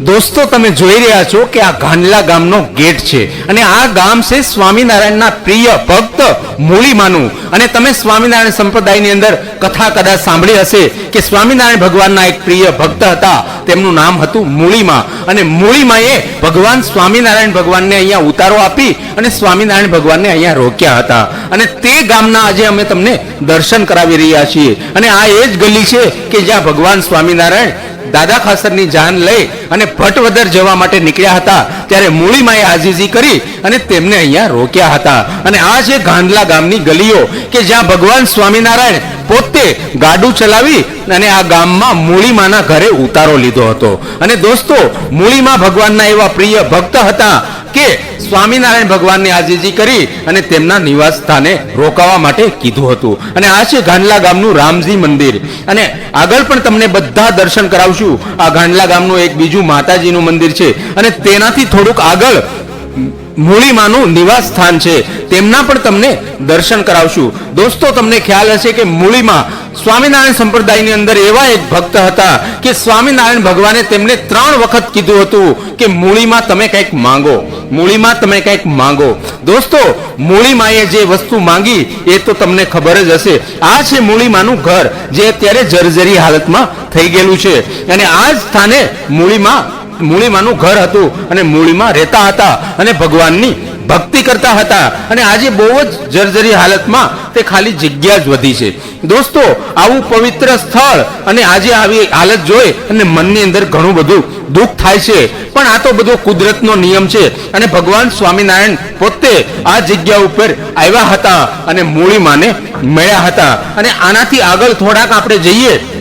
દોસ્તો, તમે જોઈ રહ્યા છો કે આ ગાંડલા ગામનો ગેટ છે અને આ ગામ છે સ્વામિનારાયણના પ્રિય ભક્ત મૂળીમાનું. અને તમે સ્વામિનારાયણ સંપ્રદાયની અંદર કથા કદાચ સાંભળી હશે કે સ્વામિનારાયણ ભગવાનના એક પ્રિય ભક્ત હતા. તેમનું નામ હતું મૂળીમાં. અને મૂળીમાએ ભગવાન સ્વામિનારાયણ ભગવાનને અહીંયા ઉતારો આપી અને સ્વામિનારાયણ ભગવાનને અહીંયા રોક્યા હતા. અને તે ગામના આજે અમે તમને દર્શન કરાવી રહ્યા છીએ. અને આ એ જ ગલી છે કે જ્યાં ભગવાન સ્વામિનારાયણ દાદા ખાસરની જાન લઈ અને ભટવદર જવા માટે નીકળ્યા હતા, ત્યારે મૂળીમાએ આજીજી કરી અને તેમને અહીંયા રોક્યા હતા. અને આ છે ગાંધલા ગામની ગલીઓ, કે જ્યાં ભગવાન સ્વામિનારાયણ પોતે ગાડું ચલાવી અને આ ગામમાં મૂળીમાના ઘરે ઉતારો લીધો હતો. અને દોસ્તો મૂળીમાં ભગવાનના એવા પ્રિય ભક્ત હતા કે સ્વામિનારાયણ ભગવાનની આજીજી કરી અને તેમના નિવાસ સ્થાને રોકાવા માટે કીધું હતું. અને આ છે ગાંડલા ગામનું રામજી મંદિર. અને આગળ પણ તમને બધા દર્શન કરાવશું. આ ગાંડલા ગામનું એક બીજું માતાજીનું મંદિર છે અને તેનાથી થોડુંક આગળ મૂળીમાનું નિવાસ સ્થાન છે. તેમના પણ તમને દર્શન કરાવશું. દોસ્તો, તમને ખ્યાલ હશે કે મૂળીમાં સ્વામિનારાયણ સંપ્રદાયની અંદર એવા એક ભક્ત હતા કે સ્વામિનારાયણ ભગવાને તેમને ત્રણ વખત કીધું હતું કે મૂળીમાં તમે કંઈક માંગો. મૂળીમાં તમે કંઈક માંગો. દોસ્તો, મૂળીમાએ જે વસ્તુ માંગી એ તો તમને ખબર જ હશે. આ છે મૂળીમાનું ઘર, જે અત્યારે જર્જરી હાલતમાં થઈ ગયેલું છે. અને આ જ સ્થાને મૂળીમાં મૂળીમાનું ઘર હતું અને મૂળીમાં રહેતા હતા અને ભગવાનની ભક્તિ કરતા હતા. અને આજે બહુ જ જર્જરી હાલતમાં તે ખાલી જગ્યા જ વધી છે. દોસ્તો, આવું પવિત્ર સ્થળ અને આજે આવી હાલત જોઈ અને મનની અંદર ઘણું બધું દુઃખ થાય છે. પણ આ તો બધો કુદરતનો નિયમ છે અને ભગવાન સ્વામિનારાયણ પોતે આ જગ્યા ઉપર આવ્યા હતા અને મૂળીમાને મળ્યા હતા. અને આનાથી આગળ થોડાક આપણે જઈએ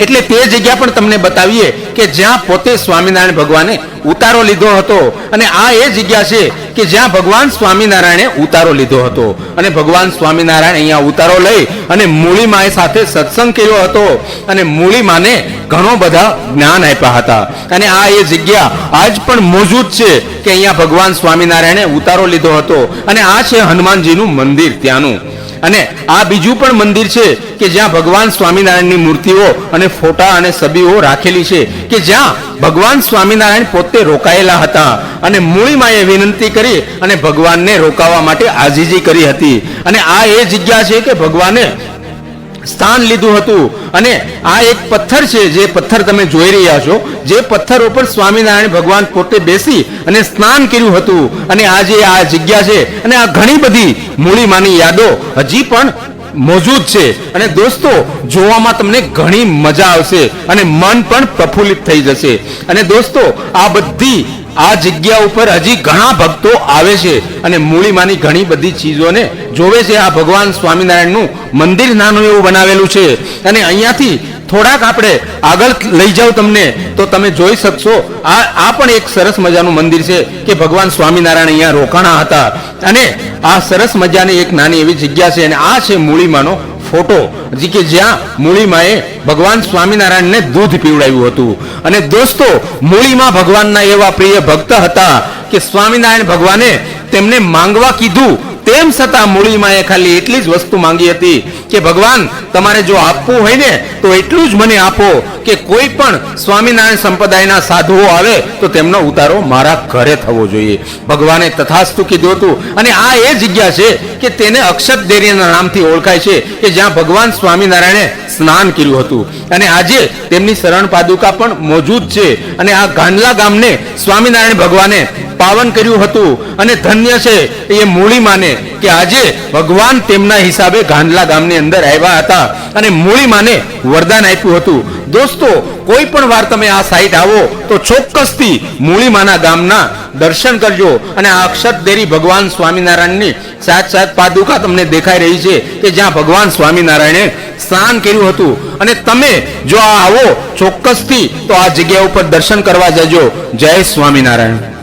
એટલે તે જગ્યા પણ તમને બતાવીએ કે જ્યાં પોતે સ્વામિનારાયણ ભગવાને ઉતારો લીધો હતો. અને આ એ જગ્યા છે કે જ્યાં ભગવાન સ્વામિનારાયણે ઉતારો લીધો હતો. અને ભગવાન સ્વામિનારાયણ અહીંયા ઉતારો લઈ અને મૂળીમાએ સાથે સત્સંગ કર્યો હતો. અને મૂળીમાને ઘણો બધા જ્ઞાન આપ્યા હતા. અને આ એ જગ્યા આજ પણ મોજૂદ છે કે અહીંયા ભગવાન સ્વામિનારાયણે ઉતારો લીધો હતો. અને આ છે હનુમાનજીનું મંદિર ત્યાંનું. અને આ બીજું પણ મંદિર છે કે જ્યાં ભગવાન સ્વામિનારાયણની મૂર્તિઓ અને ફોટા અને સબીઓ રાખેલી છે કે જ્યાં ભગવાન સ્વામિનારાયણ પોતે રોકાયેલા હતા અને મૂળીમાએ વિનંતી કરી અને ભગવાનને રોકાવા માટે આજીજી કરી હતી. અને આ એ જગ્યા છે કે ભગવાને સ્થાન લીધું હતું. અને આ એક પથ્થર છે જે પથ્થર તમે જોઈ રહ્યા છો. જે પથ્થર ઉપર સ્વામિનારાયણ ભગવાન પોતે બેસી અને સ્નાન કર્યું હતું. અને આજે આ જગ્યા છે અને આ ઘણી બધી મૂળીમાની યાદો હજી પણ મોજૂદ છે. અને દોસ્તો, જોવામાં તમને ઘણી મજા આવશે અને મન પણ પ્રફુલ્લિત થઈ જશે. અને દોસ્તો, આ બધી આ જગ્યા ઉપર હજી ઘણા ભક્તો આવે છે અને મૂળીમાંની ઘણી બધી ચીજોને જોવે છે. આ ભગવાન સ્વામિનારાયણનું મંદિર નાનું એવું બનાવેલું છે. અને અહીંયાથી થોડાક આપણે આગળ લઈ જાવ તમને, તો તમે જોઈ શકશો. આ આ પણ એક સરસ મજાનું મંદિર છે કે ભગવાન સ્વામિનારાયણ અહીંયા રોકાણા હતા. અને આ સરસ મજાની એક નાની એવી જગ્યા છે અને આ છે મૂળીમાંનો ફોટો જે કે જ્યાં મૂળીમાએ ભગવાન સ્વામિનારાયણને દૂધ પીવડાવ્યું હતું. અને દોસ્તો, મૂળીમાં ભગવાનના એવા પ્રિય ભક્ત હતા કે સ્વામિનારાયણ ભગવાને તેમને માંગવા કીધું તેમ છતાં મૂળીમાં એ ખાલી એટલી જ વસ્તુ માંગી હતી કે, ભગવાન, તમારે જો આપવું હોય ને, તો એટલું જ મને આપો કે કોઈ પણ સ્વામિનારાયણ સંપ્રદાયના સાધુઓ આવે, તો તેમનો ઉતારો મારા ઘરે થવો જોઈએ. ભગવાને તથાસ્તુ કીધું હતું. અને આ એ જગ્યા છે કે તેને અક્ષત દેરીના નામથી ઓળખાય છે કે જ્યાં ભગવાન સ્વામિનારાયણે સ્નાન કર્યું હતું. અને આજે તેમની શરણ પાદુકા પણ મોજૂદ છે. અને આ ગાંડલા ગામને સ્વામિનારાયણ ભગવાને પાવન કર્યું હતું અને ધન્ય છે એ મૂળીમાને કે આજે ભગવાન તેમના હિસાબે ગાંડલા ગામની અંદર આવ્યા હતા અને મૂળીમાને વરદાન આપ્યું હતું. દોસ્તો, કોઈ પણ વાર તમે આ સાઈટ આવો તો ચોક્કસથી મૂળીમાના ગામના દર્શન કરજો અને આ અક્ષત દેરી ભગવાન સ્વામિનારાયણની સાત સાત પાદુકા તમને દેખાઈ રહી છે કે જ્યાં ભગવાન સ્વામિનારાયણે સ્નાન કર્યું હતું. અને તમે જો આ આવો ચોક્કસથી તો આ જગ્યા ઉપર દર્શન કરવા જજો. જય સ્વામિનારાયણ.